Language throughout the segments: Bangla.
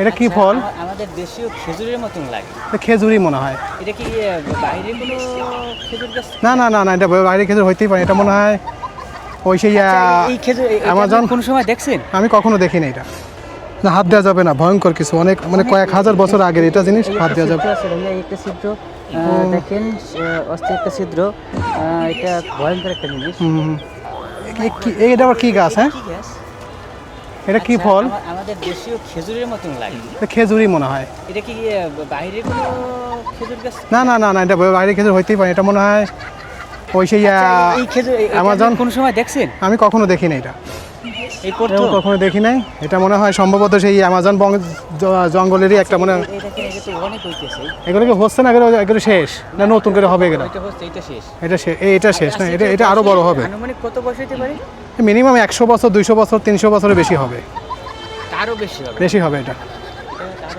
এটা কি আচ্ছা, ফল? আমাদের দেশীয় খেজুরের মতন লাগে। এটা খেজুরি মনে হয়। এটা কি বাইরে কোনো খেজুর গাছ? না না না না এটা বাইরে খেজুর হইতেই পারে এটা মনে হয় ওই সেই আহ, আচ্ছা, আমাজন কোন সময় দেখছেন? আমি কখনো দেখিনি এটা। না হাত দেওয়া যাবে না ভয়ঙ্কর কিছু। অনেক মানে কয়েক হাজার বছর আগের এটা জিনিস হাত দেওয়া যাবে। একটা ছিদ্র দেখেন অস্থির একটা ছিদ্র এটা ভয়ঙ্কর একটা জিনিস। এটা আবার কি গাছ হ্যাঁ? এটা কি আচ্ছা, ফল? আমাদের দেশীয় খেজুরের মতন লাগে। এটা খেজুরি মনে হয়। এটা কি বাইরে কোনো খেজুর গাছ? না না না না এটা বাইরে খেজুর হইতেই পারে। এটা মনে হয় ওই সেই আচ্ছা, এই খেজুর অ্যামাজন এটা আমাজন কোন সময় দেখছেন? আমি কখনো দেখিনি এটা। কখনো দেখি নাই? এটা মনে হয় সম্ভবত সেই অ্যামাজন বং জঙ্গলেরই একটা মনে হয় এগুলো কি হচ্ছে না এগুলো এগুলো শেষ? না নতুন করে হবে এগুলো? এটা শেষ। এটা শেষ এটা শেষ না এটা এটা আরও বড় হবে। কত বছর হতে পারে? মিনিমাম একশো বছর দুইশো বছর তিনশো বছরের বেশি হবে। আরও বেশি হবে। বেশি হবে এটা।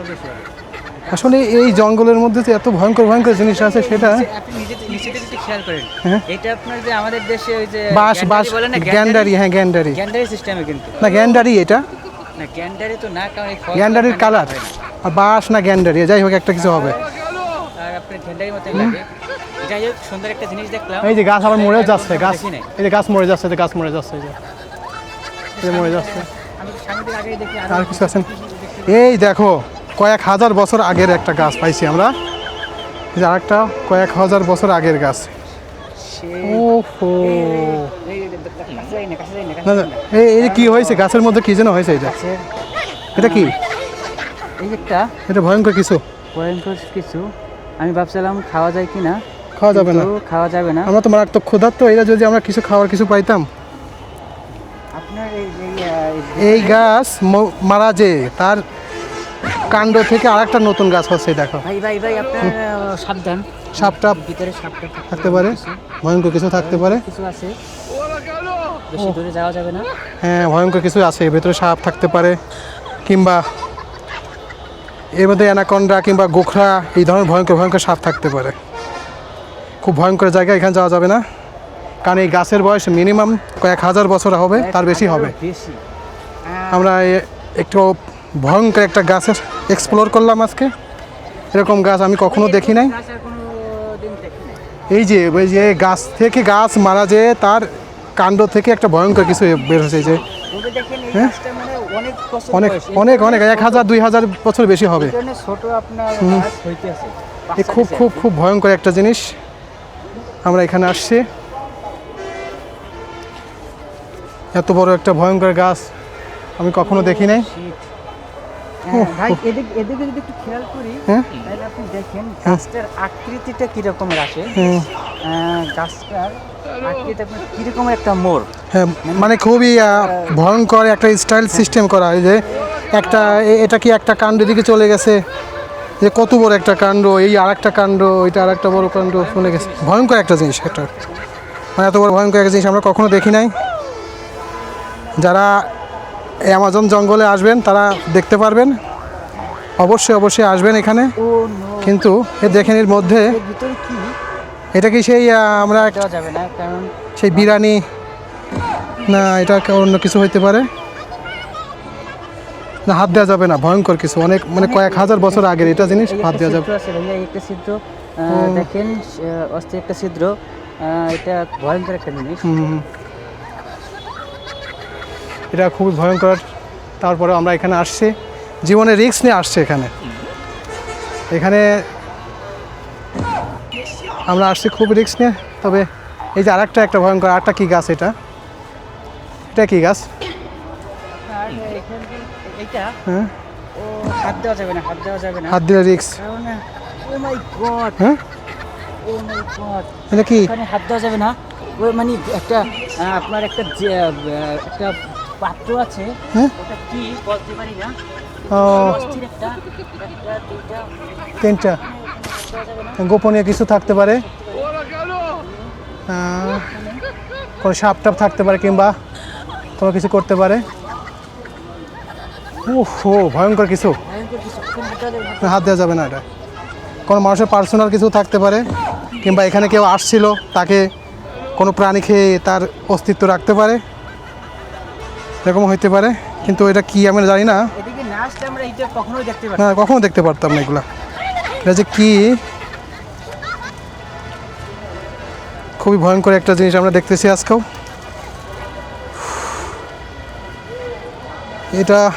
বেশি হবে। আসলে এই জঙ্গলের মধ্যে যে এত ভয়ঙ্কর ভয়ঙ্কর জিনিস আছে সেটা খেয়াল করেন। হ্যাঁ। এটা আপনার যে আমাদের দেশে ওই যে বাঁশ বাঁশ গ্যান্ডারি? হ্যাঁ গ্যান্ডারি। গ্যান্ডারি সিস্টেমে কিন্তু। না গ্যান্ডারি এটা। না গ্যান্ডারি তো না কারণ গ্যান্ডারির কালার আর না গ্যান্ডারি যাই হোক একটা কিছু হবে। আর আপনার গ্যান্ডারি মতোই লাগে। যাই হোক সুন্দর একটা জিনিস দেখলাম। এই যে গাছ আবার মরে যাচ্ছে গাছ। এই যে গাছ মরে যাচ্ছে এই যে গাছ মরে যাচ্ছে এই যে। এই মরে যাচ্ছে। আর কিছু আছেন এই দেখো কয়েক হাজার বছর আগের একটা গাছ পাইছি আমরা। যে আরেকটা কয়েক হাজার বছর আগের গাছ। ওহো। এই কি হয়েছে? গাছের মধ্যে কি যেন হয়েছে এটা? এটা কি? এটা ভয়ঙ্কর কিছু। ভয়ঙ্কর কিছু। আমি ভাবছিলাম খাওয়া যায় কি না খাওয়া যাবে না। খাওয়া যাবে না। আমরা তো মারাত্মক ক্ষুধার্ত। এটা যদি আমরা কিছু খাওয়ার কিছু পাইতাম। আপনার এই এই গাছ মারা যে তার কাণ্ড থেকে আরেকটা নতুন গাছ হচ্ছে দেখো। ভাই ভাই ভাই আপনার সাবধান। সাপটা ভিতরে সাপটা থাকতে পারে। ভয়ঙ্কর কিছু থাকতে পারে। কিছু আছে। বেশি দূরে যাওয়া যাবে না? হ্যাঁ ভয়ঙ্কর কিছু আছে। ভেতরে সাপ থাকতে পারে কিংবা এর মধ্যে অ্যানাকন্ডা কিংবা গোখরা এই ধরনের ভয়ঙ্কর ভয়ঙ্কর সাপ থাকতে পারে। খুব ভয়ঙ্কর জায়গা এখানে যাওয়া যাবে না। কারণ এই গাছের বয়স মিনিমাম কয়েক হাজার বছর হবে তার বেশি হবে। আমরা একটু ভয়ঙ্কর একটা গাছের এক্সপ্লোর করলাম আজকে। এরকম গাছ আমি কখনো দেখি নাই। এই যে ওই যে গাছ থেকে গাছ মারা যেয়ে তার কাণ্ড থেকে একটা ভয়ঙ্কর কিছু বের হয়েছে যে। হ্যাঁ? মানে অনেক অনেক অনেক এক হাজার দুই হাজার বছর বেশি হবে। খুব খুব খুব ভয়ঙ্কর একটা জিনিস। আমরা এখানে আসছি। এত বড় একটা ভয়ঙ্কর গাছ আমি কখনো দেখি নাই। হ্যাঁ, ভাই এদিকে এদিকে যদি একটু খেয়াল করি হ্যাঁ। তাহলে আপনি দেখেন গাছটার আকৃতিটা কি রকমের আসে গাছটার কিরকমের একটা মোড়। হ্যাঁ মানে খুবই ভয়ঙ্কর একটা স্টাইল সিস্টেম করা। এই যে একটা এটা কি একটা কাণ্ড দিকে চলে গেছে? যে কত বড় একটা কাণ্ড এই আর একটা কাণ্ড এটা আর একটা বড় কাণ্ড চলে গেছে। ভয়ঙ্কর একটা জিনিস একটা মানে এত বড় ভয়ঙ্কর একটা জিনিস আমরা কখনো দেখি নাই। যারা অ্যামাজন জঙ্গলে আসবেন তারা দেখতে পারবেন। অবশ্যই অবশ্যই আসবেন এখানে। কিন্তু এ দেখেন এর মধ্যে এটা কি সেই আমরা সেই বিরিয়ানি না এটা অন্য কিছু হইতে পারে। না হাত দেওয়া যাবে না ভয়ঙ্কর কিছু। অনেক মানে কয়েক হাজার বছর আগের এটা জিনিস হাত দেওয়া যাবে। একটা ছিদ্র দেখেন অস্থির একটা ছিদ্র। এটা ভয়ঙ্কর একটা জিনিস। এটা খুবই ভয়ঙ্কর। তারপরে আমরা এখানে আসছি। জীবনে রিস্ক নিয়ে আসছে এখানে। এখানে আমরা আসছি খুব রিস্ক নিয়ে। তবে এই যে আরেকটা একটা ভয়ঙ্কর আরেকটা কী গাছ এটা? এটা কি গাছ? হ্যাঁ। ও হাত দেওয়া যাবে না হাত দেওয়া যাবে না। হাত দিলে রিক্স ও মাই গড। হ্যাঁ? Oh my God. এটা কি? হাত দেওয়া যাবে না। মানে একটা আপনার একটা একটা পাত্র আছে। হ্যাঁ? ওটা কি বলতে পারি না। ও। তিনটা। গোপনীয় কিছু থাকতে পারে? কোনো সাপ টাপ থাকতে পারে কিংবা কোনো কিছু করতে পারে? ও ভয়ঙ্কর কিছু। হাত দেওয়া যাবে না এটা। কোনো মানুষের পার্সোনাল কিছু থাকতে পারে? কিংবা এখানে কেউ আসছিল তাকে কোনো প্রাণী খেয়ে তার অস্তিত্ব রাখতে পারে? এরকম হইতে পারে কিন্তু এটা কি আমি জানি না। হ্যাঁ না। কখনো দেখতে পারতাম না এগুলা। এটা যে কি? খুবই ভয়ঙ্কর একটা জিনিস আমরা দেখতেছি আজকেও। এটা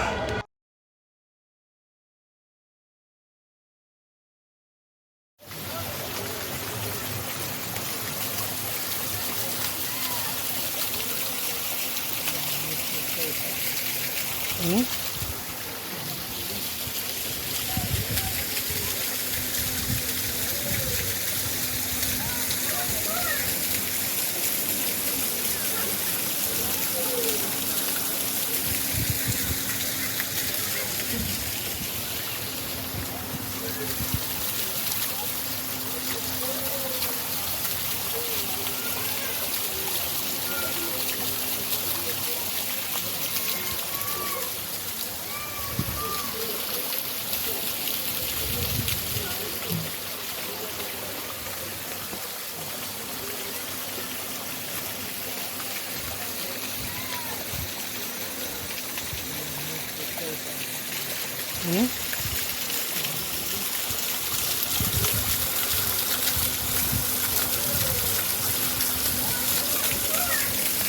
Okay. 네.